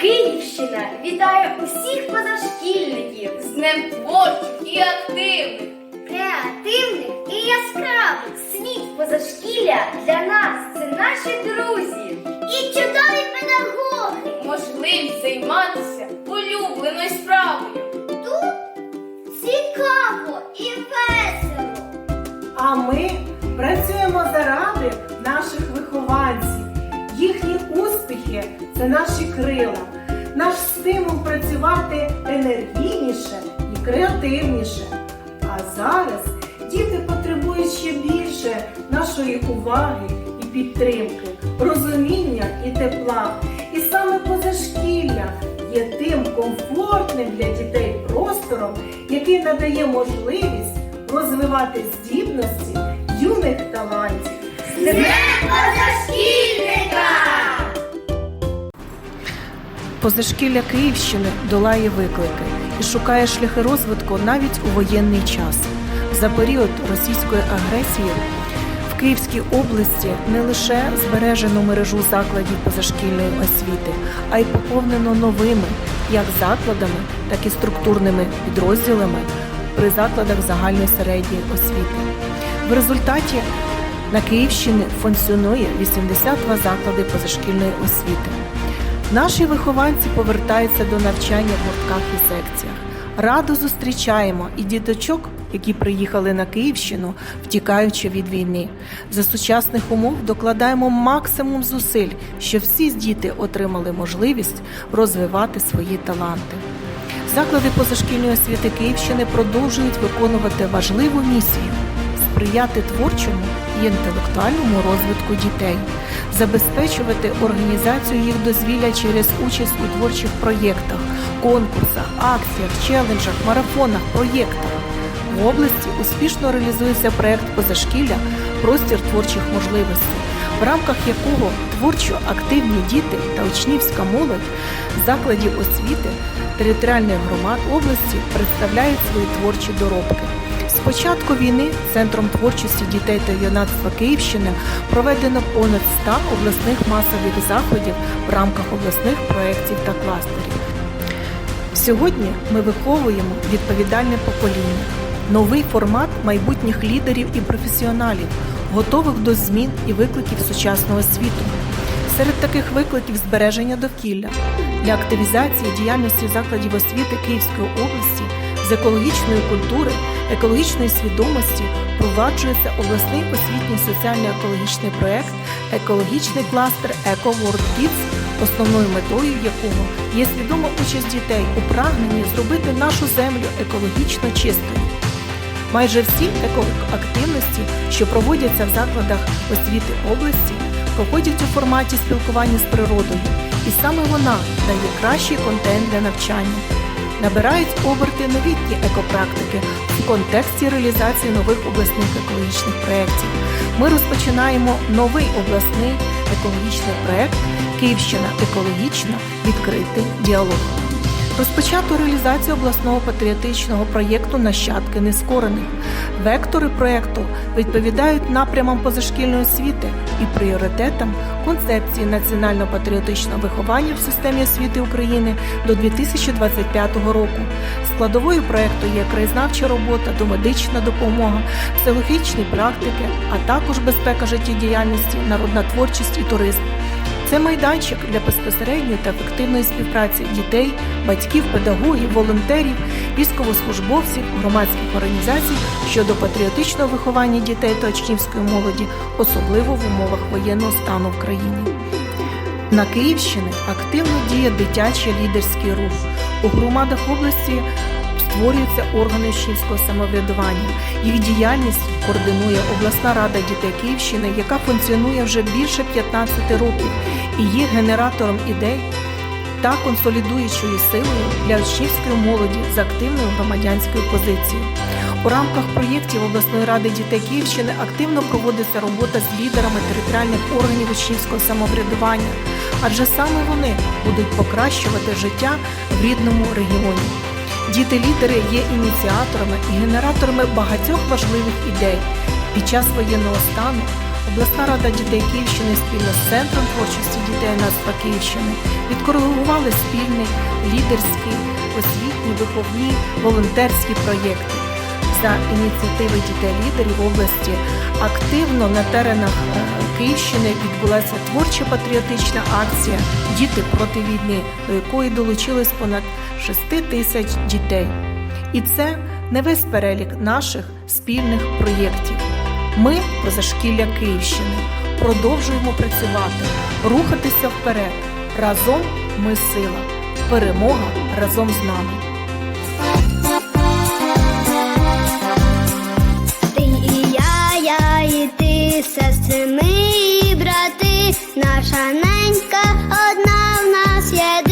Київщина вітає усіх позашкільників з Днем творчих і активних, креативних і яскравих. Світ позашкілля для нас це наші друзі. І чудові педагоги. Можливість займатися улюбленою справою. Тут цікаво і весело. А ми працюємо заради наших вихованців. Їхні успіхи це наші крила, наш стимул працювати енергійніше і креативніше. А зараз діти потребують ще більше нашої уваги і підтримки, розуміння і тепла. І саме позашкілля є тим комфортним для дітей простором, який надає можливість розвивати здібності юних талантів. З Днем Позашкілля Київщини долає виклики і шукає шляхи розвитку навіть у воєнний час. За період російської агресії в Київській області не лише збережено мережу закладів позашкільної освіти, а й поповнено новими як закладами, так і структурними підрозділами при закладах загальної середньої освіти. В результаті на Київщині функціонує 82 заклади позашкільної освіти. Наші вихованці повертаються до навчання в гуртках і секціях. Радо зустрічаємо і діточок, які приїхали на Київщину, втікаючи від війни. За сучасних умов докладаємо максимум зусиль, щоб всі діти отримали можливість розвивати свої таланти. Заклади позашкільної освіти Київщини продовжують виконувати важливу місію сприяти творчому і інтелектуальному розвитку дітей, забезпечувати організацію їх дозвілля через участь у творчих проєктах, конкурсах, акціях, челенджах, марафонах, проєктах. В області успішно реалізується проект позашкілля Простір творчих можливостей, в рамках якого творчо активні діти та учнівська молодь закладів освіти територіальних громад області представляють свої творчі доробки. Початку війни Центром творчості дітей та юнацтва Київщини проведено понад 100 обласних масових заходів в рамках обласних проєктів та кластерів. Сьогодні ми виховуємо відповідальне покоління, новий формат майбутніх лідерів і професіоналів, готових до змін і викликів сучасного світу. Серед таких викликів збереження довкілля для активізації діяльності закладів освіти Київської області з екологічної культури, екологічної свідомості впроваджується обласний освітній соціально-екологічний проект Екологічний кластер Eco World Kids, основною метою якого є свідома участь дітей у прагненні зробити нашу землю екологічно чистою. Майже всі екоактивності, що проводяться в закладах освіти області, проходять у форматі спілкування з природою, і саме вона дає кращий контент для навчання. Набирають оберти новітні екопрактики в контексті реалізації нових обласних екологічних проєктів. Ми розпочинаємо новий обласний екологічний проєкт Київщина екологічна відкритий діалог. Розпочато реалізацію обласного патріотичного проєкту Нащадки нескорених. Вектори проєкту відповідають напрямам позашкільної освіти і пріоритетам концепції національно-патріотичного виховання в системі освіти України до 2025 року. Складовою проєкту є краєзнавча робота, домедична допомога, психологічні практики, а також безпека життєдіяльності, народна творчість і туризм. Це майданчик для безпосередньої та ефективної співпраці дітей, батьків, педагогів, волонтерів, військовослужбовців, громадських організацій щодо патріотичного виховання дітей та учнівської молоді, особливо в умовах воєнного стану в країні. На Київщині активно діє дитячий лідерський рух. У громадах області створюються органи учнівського самоврядування. Їх діяльність координує обласна рада дітей Київщини, яка функціонує вже більше 15 років і є генератором ідей та консолідуючою силою для учнівської молоді з активною громадянською позицією. У рамках проєктів обласної ради дітей Київщини активно проводиться робота з лідерами територіальних органів учнівського самоврядування, адже саме вони будуть покращувати життя в рідному регіоні. Діти-лідери є ініціаторами і генераторами багатьох важливих ідей. Під час воєнного стану Обласна рада дітей Київщини спільно з Центром творчості дітей Нацпа Київщини відкоригували спільні лідерські, освітні, виховні, волонтерські проєкти. За ініціативи дітей-лідерів області активно на теренах е, Київщини відбулася творча патріотична акція Діти проти війни, до якої долучилось понад 6 тисяч дітей. І це не весь перелік наших спільних проєктів. Ми, позашкілля Київщини, продовжуємо працювати, рухатися вперед. Разом ми сила. Перемога разом з нами. сестри, ми і брати, наша ненька одна в нас є.